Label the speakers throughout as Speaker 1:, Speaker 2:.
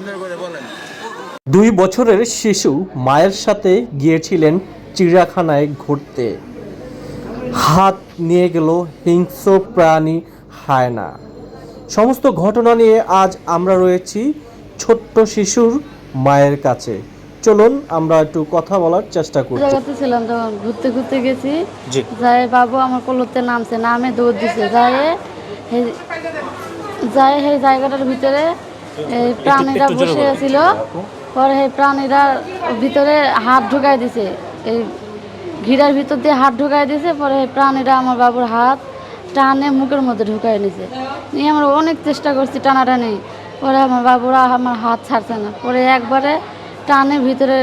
Speaker 1: সুন্দর করে বলেন।
Speaker 2: দুই বছরের শিশু মায়ের সাথে গিয়েছিলেন চিড়িয়াখানায় ঘুরতে। হাত নিয়ে গেল হিংস্র প্রাণী হায়না। সমস্ত ঘটনা নিয়ে আজ আমরা রয়েছি ছোট্ট শিশুর মায়ের কাছে। চলুন আমরা একটু কথা বলার চেষ্টা করি
Speaker 3: জায়গাতে ছিলাম তখন ঘুরতে ঘুরতে গেছি যায় বাবু আমার কলতে নামছে নামে দৌড় দিছে যায় যায় সেই জায়গাটার ভিতরে এই প্রাণীরা বসে। ছিল পরে এই প্রাণীরা ভিতরে হাত ঢুকাই দিছে। এই ঘিরার ভিতর দিয়ে হাত ঢুকাই দিছে। পরে এই প্রাণীরা আমার বাবুর হাত টানে মুখের মধ্যে ঢুকাই নিছে। নিয়ে আমরা অনেক চেষ্টা করছি টানাটানি। পরে আমার বাবুরা আমার হাত ছাড়ছে না। পরে একবারে টানে ভিতরে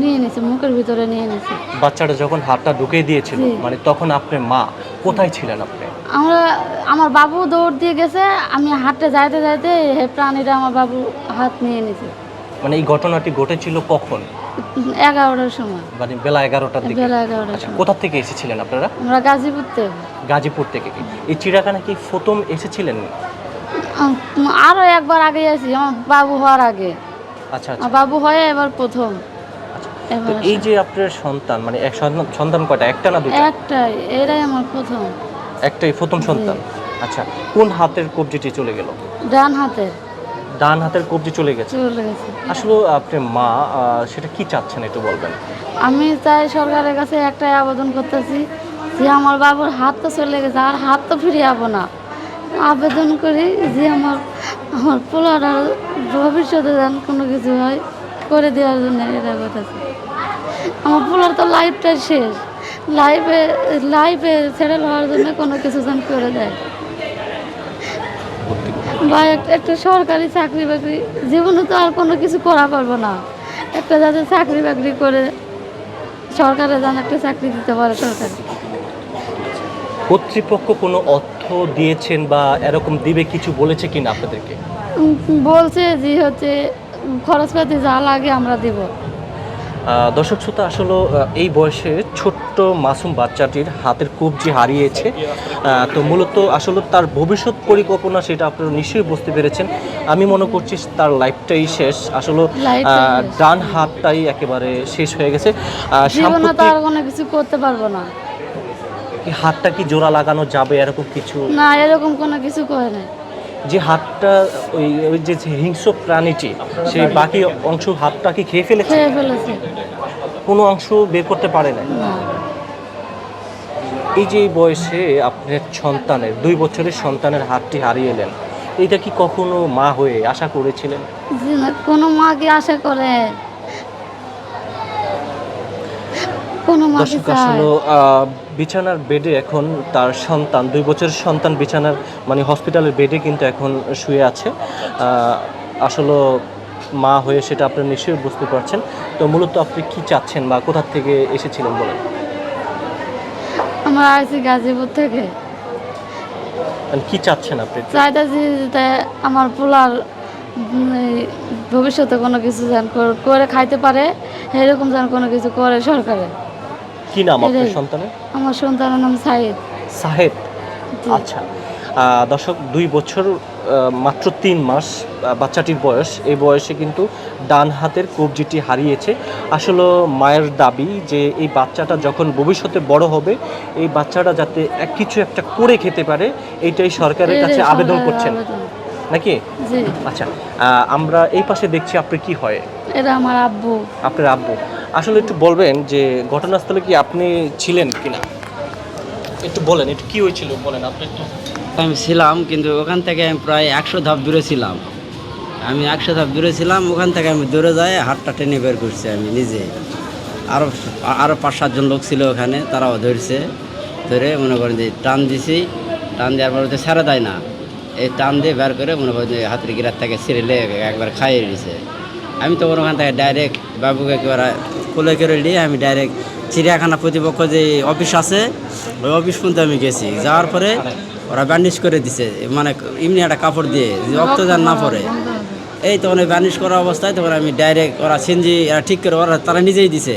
Speaker 3: নিয়ে নিছে মুখের ভিতরে নিয়ে নিছে।
Speaker 2: বাচ্চাটা যখন হাতটা ঢুকিয়ে দিয়েছিল মানে তখন আপনার মা কোথায় ছিলেন আপনি?
Speaker 3: আমরা আমার বাবু দৌড় দিয়ে গেছে আমি হাঁটতে যাইতে যাইতে হে প্রাণীরা আমার বাবু হাত নিয়ে নিছে।
Speaker 2: মানে এই ঘটনাটি ঘটেছিল কখন?
Speaker 3: এগারোটার সময়।
Speaker 2: মানে বেলা এগারোটার দিকে।
Speaker 3: বেলা এগারোটার
Speaker 2: আচ্ছা
Speaker 3: সময়।
Speaker 2: কোথা থেকে এসেছিলেন আপনারা?
Speaker 3: আমরা গাজীপুর থেকে।
Speaker 2: গাজীপুর থেকে এই চিড়িয়াখানা কি প্রথম এসেছিলেন?
Speaker 3: আম, আরও একবার আগে আছি আমার বাবু হওয়ার আগে।
Speaker 2: আচ্ছা আচ্ছা।
Speaker 3: বাবু হয়ে এবার প্রথম।
Speaker 2: আচ্ছা। তো
Speaker 3: এবার
Speaker 2: এই যে আপনার সন্তান মানে এক সন্তান সন্তান কয়টা? একটা না দুইটা?
Speaker 3: একটাই এরাই আমার প্রথম।
Speaker 2: একটাই প্রথম সন্তান। আচ্ছা কোন হাতের কবজিটি চলে গেল?
Speaker 3: ডান হাতের।
Speaker 2: ডান হাতের কবজি চলে গেছে।
Speaker 3: চলে গেছে।
Speaker 2: আসলে আপনার মা সেটা কি চাচ্ছেন একটু বলবেন?
Speaker 3: আমি চাই সরকারের কাছে একটাই আবেদন করতেছি যে আমার বাবুর হাত তো চলে গেছে আর হাত তো ফিরে যাব না। আবেদন করি যে আমার আমার পোলার আর ভবিষ্যতে যেন কোনো কিছু হয়, করে দেওয়ার জন্য এটা কথা আমার পোলার তো লাইফটাই শেষ। লাইফে লাইফে ছেড়ে হওয়ার জন্য কোনো কিছু যেন করে দেয়। বা একটা সরকারি চাকরি বাকরি, জীবনে তো আর কোনো কিছু করা পারব না। একটা যাতে চাকরি বাকরি করে সরকারে যেন একটা চাকরি দিতে পারে সরকার।
Speaker 2: কর্তৃপক্ষ কোনো দিয়েছেন বা এরকম দিবে কিছু বলেছে কিনা আপনাদেরকে?
Speaker 3: বলছে যে হচ্ছে উম, খরচপাতি যা লাগে আমরা দেব।
Speaker 2: দর্শক শ্রোতা আসলে এই বয়সে ছোট্ট মাসুম বাচ্চাটির হাতের কবজি হারিয়েছে। তো মূলত আসলে তার ভবিষ্যৎ পরিকল্পনা সেটা আপনারা নিশ্চয়ই বুঝতে পেরেছেন। আমি মনে করছি তার লাইফটাই শেষ। আসলে ডান হাতটাই একেবারে শেষ হয়ে গেছে।
Speaker 3: আর কোনো কিছু করতে পারব না।
Speaker 2: কি হাতটা কি জোড়া লাগানো যাবে এরকম কিছু?
Speaker 3: না এরকম কোনো কিছু করে নাই।
Speaker 2: যে হাতটা ওই ওই যে হিংস্র প্রাণীটি সেই বাকি অংশ হাতটা কি খেয়ে ফেলেছে?
Speaker 3: খেয়ে ফেলেছে।
Speaker 2: কোনো অংশ বের করতে পারে না
Speaker 3: না।
Speaker 2: এই যে এই বয়সে আপনার সন্তানের দুই বছরের সন্তানের হাতটি হারিয়ে এলেন এটা কি কখনো মা হয়ে আশা করেছিলেন?
Speaker 3: কোনো মা কি আশা করে কোনো মা কি
Speaker 2: দর্শক আসলে বিছানার বেডে এখন তার সন্তান দুই বছরের সন্তান বিছানার মানে হসপিটালের বেডে কিন্তু এখন শুয়ে আছে। আসলে মা হয়ে সেটা আপনি নিশ্চয়ই বুঝতে পারছেন। তো মূলত আপনি কি চাচ্ছেন বা কোথা থেকে এসেছিলেন বলেন?
Speaker 3: আমরা আইছি গাজীপুর থেকে।
Speaker 2: মানে কি চাচ্ছেন আপনি?
Speaker 3: চাইতেছি যাতে আমার পোলার ভবিষ্যতে কোনো কিছু যেন করে খাইতে পারে এরকম যেন কোনো কিছু করে সরকারে।
Speaker 2: কি নাম আপনার সন্তানের?
Speaker 3: আমার সন্তানের নাম সাইদ
Speaker 2: সাহেব?
Speaker 3: জি।
Speaker 2: আচ্ছা। দর্শক দুই বছর মাত্র তিন মাস বাচ্চাটির বয়স। এই বয়সে কিন্তু ডান হাতের কবজিটি হারিয়েছে। আসলে মায়ের দাবি যে এই বাচ্চাটা যখন ভবিষ্যতে বড় হবে এই বাচ্চাটা যাতে এক কিছু একটা করে খেতে পারে এইটাই সরকারের কাছে আবেদন করছেন। নাকি? আচ্ছা। আমরা এই পাশে দেখছি আপনি কি হয়।
Speaker 3: এটা আমার আব্বু।
Speaker 2: আপনার আব্বু। আসলে একটু বলবেন যে ঘটনাস্থলে কি আপনি ছিলেন কিনা? একটু বলেন, একটু কি হয়েছিল বলেন আপনি একটু।
Speaker 4: আমি ছিলাম, কিন্তু ওখান থেকে আমি প্রায় একশো ধাপ দূরে ছিলাম। আমি একশো ধাপ দূরে ছিলাম, ওখান থেকে আমি দূরে যাই হাতটা টেনে বের করছি আমি নিজে। আরও আরও পাঁচ সাতজন লোক ছিল ওখানে, তারাও ধরছে, ধরে মনে করেন যে টান দিছি। টান দেওয়ার পর ছেড়ে দেয় না। এই টান দিয়ে বের করে মনে করেন যে হাতের গিরার থেকে ছিঁড়লে একবার খাইয়ে দিছে। আমি তো ওখান থেকে ডাইরেক্ট বাবুকে একেবারে কোলে করে নিয়ে আমি ডাইরেক্ট চিড়িয়াখানা প্রতিপক্ষ যে অফিস আছে ওই অফিস পর্যন্ত আমি গেছি। যাওয়ার পরে ওরা ব্যান্ডেজ করে দিছে মানে এমনি একটা কাপড় দিয়ে যে রক্ত যেন না পড়ে। এই তখন ওই ব্যান্ডেজ করা অবস্থায় তখন আমি ডাইরেক্ট ওরা সেনজি এরা ঠিক করে ওরা তারা নিজেই দিছে।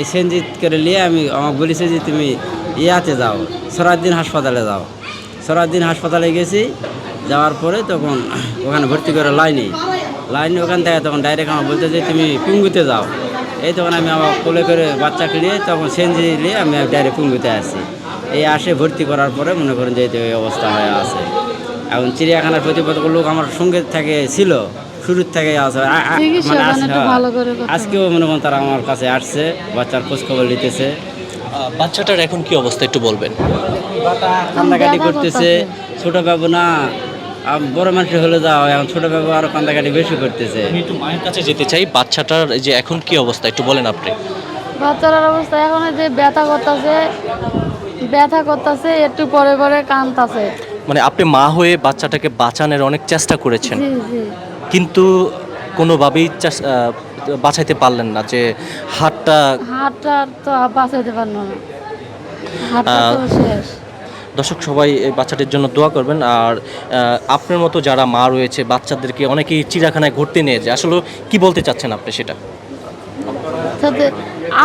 Speaker 4: এই সেনজি করে নিয়ে আমি আমাকে বলেছে যে তুমি ইয়াতে যাও সরাদ্দিন হাসপাতালে যাও। সরাদ্দিন হাসপাতালে গেছি যাওয়ার পরে তখন ওখানে ভর্তি করে লাইনি। লাইনে ওখান থেকে তখন ডাইরেক্ট আমার বলতে যে তুমি পুঙ্গুতে যাও। এই তখন আমি আমার কোলে করে বাচ্চা কিনিয়ে তখন সেঞ্জি নিয়ে আমি ডাইরেক্ট পুঙ্গুতে আসি এই আসে ভর্তি করার পরে মনে করেন যে এই অবস্থা হয়ে আছে। এখন চিড়িয়াখানার প্রতিপক্ষ লোক আমার সঙ্গে থেকে ছিল শুরুর থেকে আছে। মানে
Speaker 3: করতে হবে।
Speaker 4: আজকেও মনে করেন তারা আমার কাছে আসছে বাচ্চার খোঁজ খবর নিতেছে
Speaker 2: বাচ্চাটার এখন কি অবস্থা একটু বলবেন?
Speaker 4: কান্দাকাটি
Speaker 3: ব্যথা
Speaker 4: করতেছে। ছোট বাবু না বড় মানুষ হলে যাও এখন ছোট বাবু আরও কান্দাকাটি বেশি করতেছে।
Speaker 2: আমি একটু মায়ের কাছে যেতে চাই বাচ্চাটার যে এখন কি অবস্থা একটু বলেন আপনি।
Speaker 3: বাচ্চার অবস্থা এখন যে ব্যথা করতেছে ব্যথা করতেছে একটু পরে পরে কানতাছে
Speaker 2: মানে আপনি মা হয়ে বাচ্চাটাকে বাঁচানোর অনেক চেষ্টা করেছেন।
Speaker 3: জি জি।
Speaker 2: কিন্তু কোনোভাবেই বাঁচাইতে পারলেন না যে হাতটা
Speaker 3: হাতটা তো বাঁচাইতে পারল না। হাতটা তো শেষ।
Speaker 2: দর্শক, সবাই এই বাচ্চাটির জন্য দোয়া করবেন। আর আপনার মতো যারা মা রয়েছে, বাচ্চাদেরকে অনেকেই চিড়াখানায় ঘুরতে নিয়ে যায়। আসলে কি বলতে চাচ্ছেন আপনি সেটা?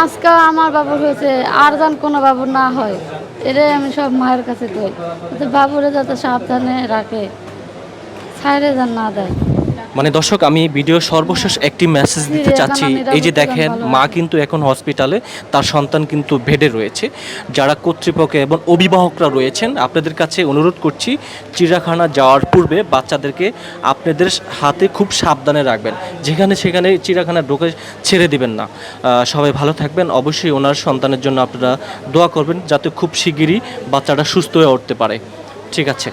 Speaker 3: আজকে আমার বাবুর হয়েছে, আর যান কোনো বাবুর না হয়, এটাই আমি সব মায়ের কাছে যাতে বাবুরে যাতে সাবধানে রাখে, ছাইরে যান না দেয়।
Speaker 2: মানে দর্শক আমি ভিডিও সর্বশেষ একটি মেসেজ দিতে চাচ্ছি। এই যে দেখেন মা কিন্তু এখন হসপিটালে তার সন্তান কিন্তু বেডে রয়েছে। যারা কর্তৃপক্ষ এবং অভিভাবকরা রয়েছেন আপনাদের কাছে অনুরোধ করছি চিড়িয়াখানা যাওয়ার পূর্বে বাচ্চাদেরকে আপনাদের হাতে খুব সাবধানে রাখবেন। যেখানে সেখানে চিড়িয়াখানা ঢোকে ছেড়ে দিবেন না। সবাই ভালো থাকবেন। অবশ্যই ওনার সন্তানের জন্য আপনারা দোয়া করবেন যাতে খুব শিগগিরই বাচ্চাটা সুস্থ হয়ে উঠতে পারে। ঠিক আছে।